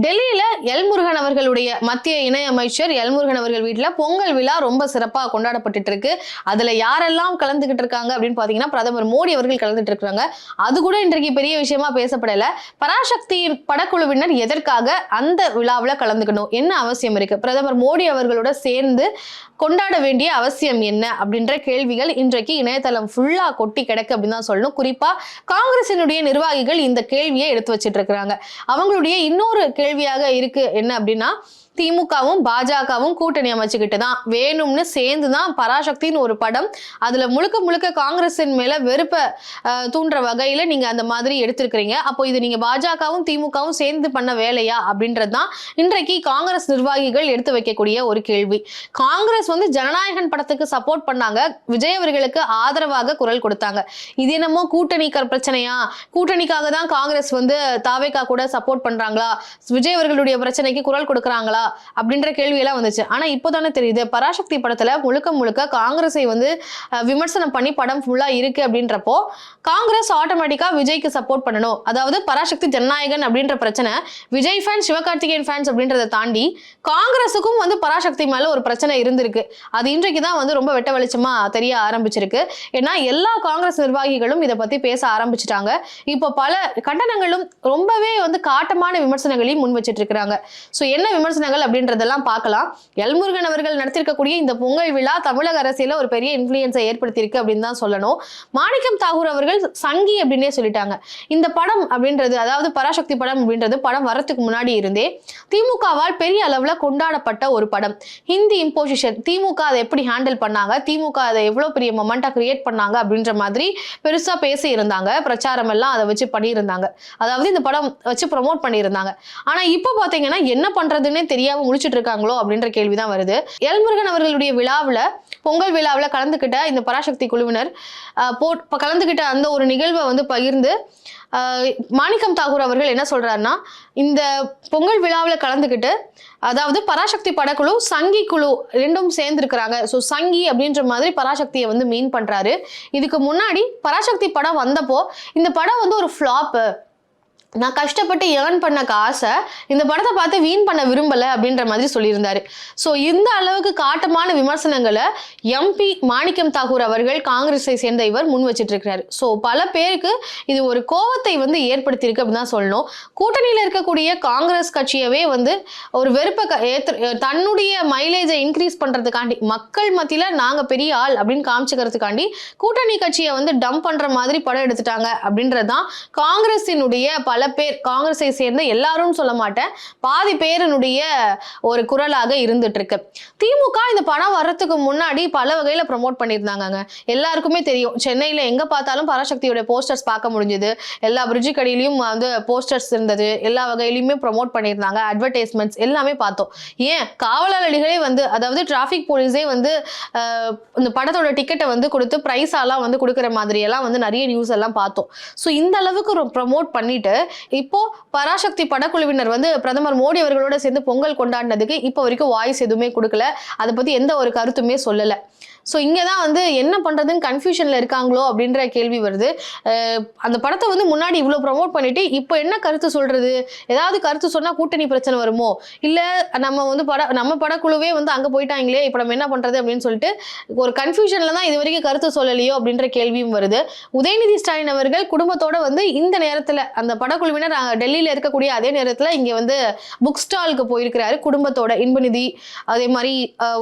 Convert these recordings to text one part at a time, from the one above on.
டெல்லியில எல்முருகன் அவர்களுடைய மத்திய இணையமைச்சர் எல்முருகன் அவர்கள் வீட்டில் பொங்கல் விழா ரொம்ப சிறப்பாக கொண்டாடப்பட்டு இருக்கு. அதுல யாரெல்லாம் கலந்துகிட்டு இருக்காங்க அப்படின்னு பாத்தீங்கன்னா பிரதமர் மோடி அவர்கள் கலந்துட்டு இருக்காங்க. அது கூட இன்றைக்கு பெரிய விஷயமா பேசப்படல. பராசக்தி படக்குழுவினர் எதற்காக அந்த விழாவில் கலந்துக்கணும்? என்ன அவசியம் இருக்கு? பிரதமர் மோடி அவர்களோட சேர்ந்து கொண்டாட வேண்டிய அவசியம் என்ன? அப்படின்ற கேள்விகள் இன்றைக்கு இணையதளம் ஃபுல்லா கொட்டி கிடக்கு அப்படின்னு தான் சொல்லணும். குறிப்பா காங்கிரசினுடைய நிர்வாகிகள் இந்த கேள்வியை எடுத்து வச்சிட்டு இருக்கிறாங்க. அவங்களுடைய இன்னொரு கேள்வியாக இருக்கு என்ன அப்படின்னா திமுகவும் பாஜகவும் கூட்டணி அமைச்சுக்கிட்டு தான் வேணும்னு சேர்ந்து தான் பராசக்தின்னு ஒரு படம். அதுல முழுக்க முழுக்க காங்கிரஸின் மேல வெறுப்ப தூண்டுற வகையில நீங்க அந்த மாதிரி எடுத்திருக்கிறீங்க. அப்போ இது நீங்க பாஜகவும் திமுகவும் சேர்ந்து பண்ண வேலையா? அப்படின்றது தான் இன்றைக்கு காங்கிரஸ் நிர்வாகிகள் எடுத்து வைக்கக்கூடிய ஒரு கேள்வி. காங்கிரஸ் வந்து ஜனநாயகன் படத்துக்கு சப்போர்ட் பண்ணாங்க. விஜய் அவர்களுக்கு ஆதரவாக குரல் கொடுத்தாங்க. இது என்னமோ கூட்டணி பிரச்சனையா? கூட்டணிக்காக தான் காங்கிரஸ் வந்து தாவேக்கா கூட சப்போர்ட் பண்றாங்களா? விஜய் அவர்களுடைய பிரச்சனைக்கு குரல் கொடுக்குறாங்களா? அப்படின்ற கேள்வி எல்லாம் வந்துச்சு. ஆனா இப்போதானே தெரியுது. பராசக்தி படத்துல முழுக்க முழுக்க காங்கிரஸை வந்து விமர்சனம் பண்ணி படம் ஃபுல்லா இருக்கு அப்படின்றப்போ காங்கிரஸ் ஆட்டோமேட்டிக்கா விஜய்க்கு சப்போர்ட் பண்ணணும். அதாவது பராசக்தி ஜனநாயகன் அப்படின்ற பிரச்சனை விஜய் ஃபேன் சிவகார்த்திகேயன் ஃபேன்ஸ் அப்படின்றத தாண்டி காங்கிரஸுக்கும் வந்து பராசக்தி மேல ஒரு பிரச்சனை இருந்திருக்கு. அது இன்றைக்கு தான் வந்து ரொம்ப வெட்ட வெளிச்சமா தெரிய ஆரம்பிச்சிருக்கு. ஏன்னா எல்லா காங்கிரஸ் நிர்வாகிகளும் இதை பத்தி பேச ஆரம்பிச்சிட்டாங்க. இப்போ பல கண்டனங்களும் ரொம்பவே வந்து காட்டமான விமர்சனங்களையும் முன் வச்சிட்டு இருக்கிறாங்க. ஸோ என்ன விமர்சனங்கள்? அப்படின்றதெல்லாம் பார்க்கலாம். எல்முருகன் அவர்கள் நடத்திருக்கக்கூடிய இந்த பொங்கல் விழா தமிழக அரசியல ஒரு பெரிய இன்ஃபுளுயன்ஸை ஏற்படுத்தியிருக்கு அப்படின்னு தான் சொல்லணும். மாணிக்கம் தாகூர் அவர்கள் சங்கி அப்படின்னே சொல்லிட்டாங்க. இந்த படம் அப்படின்றது அதாவது பராசக்தி படம் அப்படின்றது படம் வரத்துக்கு முன்னாடி இருந்தே திமுகவால் பெரிய அளவில் கொண்டாடப்பட்ட ஒரு படம். ஹிந்தி இம்போசிஷன் திமுக அதை எப்படி ஹேண்டில் பண்ணாங்க திமுக அதை எவ்வளவு பெரிய மொமெண்டா கிரியேட் பண்ணாங்க அப்படின்ற மாதிரி பெருசாக பேசி இருந்தாங்க. பிரச்சாரம் எல்லாம் அதை வச்சு பண்ணியிருந்தாங்க. அதாவது இந்த படம் வச்சு ப்ரொமோட் பண்ணியிருந்தாங்க. ஆனால் இப்போ பார்த்தீங்கன்னா என்ன பண்றதுன்னே தெரியும் முழிச்சிட்டு இருக்காங்களோ அப்படின்ற கேள்விதான் வருது. எல்முருகன் அவர்களுடைய விழாவில் பொங்கல் விழாவில் கலந்துக்கிட்ட இந்த பராசக்தி குழுவினர் போட் கலந்துக்கிட்ட அந்த ஒரு நிகழ்வை வந்து பகிர்ந்து மாணிக்கம் தாகூர் அவர்கள் என்ன சொல்கிறாருன்னா இந்த பொங்கல் விழாவில் கலந்துக்கிட்டு அதாவது பராசக்தி படக்குழு சங்கி குழு ரெண்டும் சேர்ந்துருக்கிறாங்க. ஸோ சங்கி அப்படின்ற மாதிரி பராசக்தியை வந்து மீன் பண்ணுறாரு இதுக்கு முன்னாடி பராசக்தி படம் வந்தப்போ இந்த படம் வந்து ஒரு ஃப்ளாப்பு நான் கஷ்டப்பட்டு ஏர்ன் பண்ண காசை இந்த படத்தை பார்த்து வீண் பண்ண விரும்பலை அப்படின்ற மாதிரி சொல்லியிருந்தாரு. ஸோ இந்த அளவுக்கு காட்டமான விமர்சனங்களை எம்பி மாணிக்கம் தாகூர் அவர்கள் காங்கிரஸை சேர்ந்த இவர் முன் வச்சுட்டு இருக்கிறாரு ஸோ பல பேருக்கு இது ஒரு கோவத்தை வந்து ஏற்படுத்தியிருக்கு அப்படின்னு தான் சொல்லணும். கூட்டணியில் இருக்கக்கூடிய காங்கிரஸ் கட்சியவே வந்து ஒரு வெறுப்பை க- ஏத்து தன்னுடைய மைலேஜை இன்க்ரீஸ் பண்ணுறதுக்காண்டி மக்கள் மத்தியில் நாங்கள் பெரிய ஆள் அப்படின்னு காமிச்சுக்கிறதுக்காண்டி கூட்டணி கட்சியை வந்து டம்ப் பண்ணுற மாதிரி படம் எடுத்துட்டாங்க அப்படின்றதுதான் காங்கிரஸினுடைய பல பல பேர் காங்கிரஸை சேர்ந்த எல்லாரும் சொல்ல மாட்டேன். பாதி பேரினுடைய ஒரு குரலாக இருந்துட்டு இருக்கு திமுக இந்த படம் வர்றதுக்கு முன்னாடி பல வகையில ப்ரமோட் பண்ணியிருந்தாங்க எல்லாருக்குமே தெரியும். சென்னையில எங்க பார்த்தாலும் பராசக்தியோட போஸ்டர்ஸ் பார்க்க முடிஞ்சது. எல்லா பிரிட்ஜு கடையிலையும் வந்து போஸ்டர்ஸ் இருந்தது. எல்லா வகையிலுமே ப்ரமோட் பண்ணியிருந்தாங்க. அட்வர்டைஸ்மெண்ட்ஸ் எல்லாமே பார்த்தோம். ஏன்? காவலாளிகளே வந்து அதாவது டிராஃபிக் போலீஸே வந்து இந்த படத்தோட டிக்கெட்டை வந்து கொடுத்து ப்ரைஸாலாம் வந்து கொடுக்குற மாதிரி எல்லாம் வந்து நிறைய நியூஸ் எல்லாம் பார்த்தோம். ஸோ இந்த அளவுக்கு ப்ரமோட் பண்ணிட்டு இப்போ பராசக்தி படக்குழுவினர் வந்து பிரதமர் மோடி அவர்களோட சேர்ந்து பொங்கல் கொண்டாடினதுக்கு இப்போ வரைக்கும் வாய்ஸ் எதுவுமே கொடுக்கல. அதை பத்தி எந்த ஒரு கருத்துமே சொல்லல. ஸோ இங்கே தான் வந்து என்ன பண்ணுறதுன்னு கன்ஃபியூஷனில் இருக்காங்களோ அப்படின்ற கேள்வி வருது. அந்த படத்தை வந்து முன்னாடி இவ்வளோ ப்ரமோட் பண்ணிவிட்டு இப்போ என்ன கருத்து சொல்கிறது ஏதாவது கருத்து சொன்னால் கூட்டணி பிரச்சனை வருமோ? இல்லை நம்ம வந்து பட நம்ம படக்குழுவே வந்து அங்கே போயிட்டாங்களே இப்போ நம்ம என்ன பண்ணுறது அப்படின்னு சொல்லிட்டு ஒரு கன்ஃபியூஷனில் தான் இது வரைக்கும் கருத்து சொல்லலையோ அப்படின்ற கேள்வியும் வருது. உதயநிதி ஸ்டாலின் அவர்கள் குடும்பத்தோட வந்து இந்த நேரத்தில் அந்த படக்குழுவினர் டெல்லியில் இருக்கக்கூடிய அதே நேரத்தில் இங்கே வந்து புக் ஸ்டாலுக்கு போயிருக்கிறாரு குடும்பத்தோட இன்பநிதி. அதே மாதிரி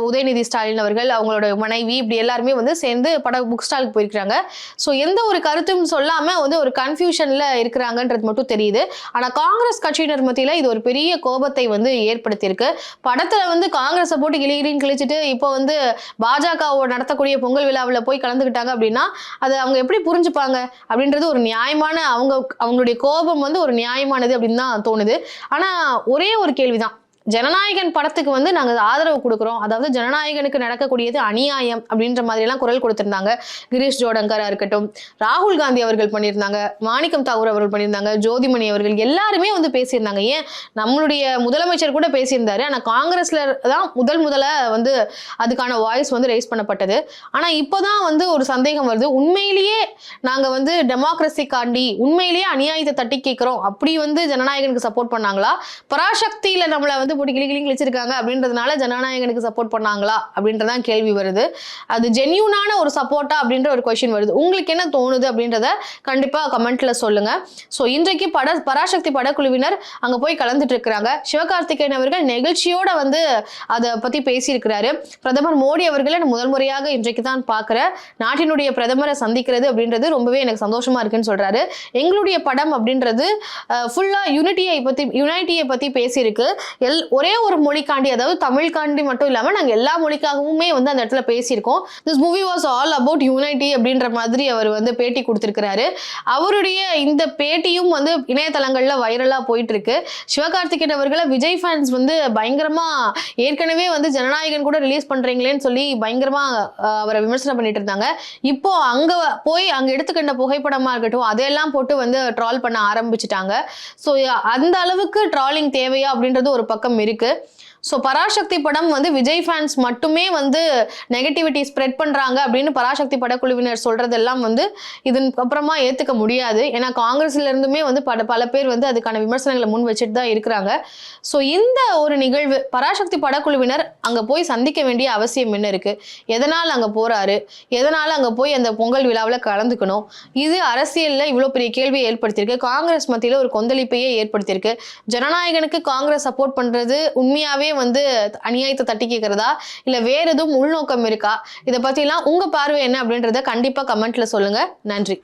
உதயநிதி ஸ்டாலின் அவர்கள் அவங்களோட மனைவி இப்படி எல்லாருமே வந்து சேர்ந்து பட புக் ஸ்டாலுக்கு போயிருக்கிறாங்க. ஸோ எந்த ஒரு கருத்தும் சொல்லாமல் வந்து ஒரு கன்ஃபியூஷனில் இருக்கிறாங்கன்றது மட்டும் தெரியுது. ஆனால் காங்கிரஸ் கட்சியினர் மத்தியில் இது ஒரு பெரிய கோபத்தை வந்து ஏற்படுத்தியிருக்கு. படத்தில் வந்து காங்கிரஸை போட்டு கிளிகிளின்னு கிழிச்சிட்டு இப்போ வந்து பாஜகவோட நடத்தக்கூடிய பொங்கல் விழாவில் போய் கலந்துக்கிட்டாங்க அப்படின்னா அதை அவங்க எப்படி புரிஞ்சுப்பாங்க? அப்படின்றது ஒரு நியாயமான அவங்க அவங்களுடைய கோபம் வந்து ஒரு நியாயமானது அப்படின்னு தான் தோணுது. ஆனால் ஒரே ஒரு கேள்விதான். ஜனநாயகன் படத்துக்கு வந்து நாங்க ஆதரவு கொடுக்குறோம். அதாவது ஜனநாயகனுக்கு நடக்கக்கூடியது அநியாயம் அப்படின்ற மாதிரி எல்லாம் குரல் கொடுத்திருந்தாங்க. கிரீஷ் ஜோடங்கரா இருக்கட்டும் ராகுல் காந்தி அவர்கள் பண்ணியிருந்தாங்க மாணிக்கம் தாகூர் அவர்கள் பண்ணியிருந்தாங்க ஜோதிமணி அவர்கள் எல்லாருமே வந்து பேசியிருந்தாங்க. ஏன்? நம்மளுடைய முதலமைச்சர் கூட பேசியிருந்தாரு. ஆனா காங்கிரஸ்ல தான் முதல் முதல்ல வந்து அதுக்கான வாய்ஸ் வந்து ரைஸ் பண்ணப்பட்டது. ஆனா இப்போதான் வந்து ஒரு சந்தேகம் வருது. உண்மையிலேயே நாங்க வந்து டெமோக்ரஸிக்காண்டி உண்மையிலேயே அநியாயத்தை தட்டி கேட்கிறோம் அப்படி வந்து ஜனநாயகனுக்கு சப்போர்ட் பண்ணாங்களா? பராசக்தியில நம்மள வந்து போட்டு கிளி கிளி கிழிச்சிருக்காங்க அப்படின்றதுனால ஜனநாயகனுக்கு சப்போர்ட் பண்ணாங்களா அப்படின்றதான் கேள்வி வருது. அது ஜென்யூனான ஒரு சப்போர்ட்டா அப்படின்ற ஒரு கொஷின் வருது. உங்களுக்கு என்ன தோணுது அப்படின்றத கண்டிப்பா கமெண்ட்ல சொல்லுங்க. ஸோ இன்றைக்கு பட பராசக்தி படக்குழுவினர் அங்க போய் கலந்துட்டு இருக்கிறாங்க. சிவகார்த்திகேயன் அவர்கள் நெகிழ்ச்சியோட வந்து அதை பத்தி பேசியிருக்கிறாரு. பிரதமர் மோடி அவர்களை நான் முதல் முறையாக இன்றைக்கு தான் பார்க்குறேன். நாட்டினுடைய பிரதமரை சந்திக்கிறது அப்படின்றது ரொம்பவே எனக்கு சந்தோஷமா இருக்குன்னு சொல்றாரு. எங்களுடைய படம் அப்படின்றது ஃபுல்லா யூனிட்டியை பத்தி யுனைட்டியை பத்தி பேசியிருக்கு. எல் ஒரே ஒரு மொழிக்காண்டி அதாவது தமிழ்காண்டி மட்டும் இல்லாமல் நாங்கள் எல்லா மொழிக்காகவுமே வந்து அந்த இடத்துல பேசியிருக்கோம். This movie was all about unity அப்படின்ற மாதிரி அவர் வந்து பேட்டி கொடுத்துருக்கிறாரு. அவருடைய இந்த பேட்டியும் வந்து இணையதளங்களில் வைரலாக போயிட்டு இருக்கு சிவகார்த்திகேயன் அவர்களை விஜய் ஃபேன்ஸ் வந்து பயங்கரமாக ஏற்கனவே வந்து ஜனநாயகன் கூட ரிலீஸ் பண்ணுறீங்களேன்னு சொல்லி பயங்கரமாக அவரை விமர்சனம் பண்ணிட்டு இருந்தாங்க. இப்போ அங்கே போய் அங்கே எடுத்துக்கிட்ட புகைப்படமாக இருக்கட்டும் அதையெல்லாம் போட்டு வந்து ட்ரால் பண்ண ஆரம்பிச்சிட்டாங்க. ஸோ அந்த அளவுக்கு ட்ராலிங் தேவையா அப்படின்றது ஒரு பக்கம் இருக்குது ஸோ பராசக்தி படம் வந்து விஜய் ஃபேன்ஸ் மட்டுமே வந்து நெகட்டிவிட்டி ஸ்ப்ரெட் பண்ணுறாங்க அப்படின்னு பராசக்தி படக்குழுவினர் சொல்கிறதெல்லாம் வந்து இதன் அப்புறமா ஏற்றுக்க முடியாது. ஏன்னா காங்கிரஸ்லேருந்துமே வந்து பல பல பேர் வந்து அதுக்கான விமர்சனங்களை முன் வச்சுட்டு தான் இருக்கிறாங்க. ஸோ இந்த ஒரு நிகழ்வு பராசக்தி படக்குழுவினர் அங்கே போய் சந்திக்க வேண்டிய அவசியம் என்ன இருக்குது எதனால் அங்கே போகிறாரு எதனால் அங்கே போய் அந்த பொங்கல் விழாவில் கலந்துக்கணும்? இது அரசியலில் இவ்வளோ பெரிய கேள்வியை ஏற்படுத்தியிருக்கு. காங்கிரஸ் மத்தியில் ஒரு கொந்தளிப்பையே ஏற்படுத்தியிருக்கு. ஜனநாயகனுக்கு காங்கிரஸ் சப்போர்ட் பண்ணுறது உண்மையாகவே எல்லாமே வந்து அநியாயத்தை தட்டி கேட்கறதா இல்ல வேற எதுவும் உள்நோக்கம் இருக்கா? இதை பத்திலாம் உங்க பார்வை என்ன அப்படின்றத கண்டிப்பா கமெண்ட்ல சொல்லுங்க. நன்றி.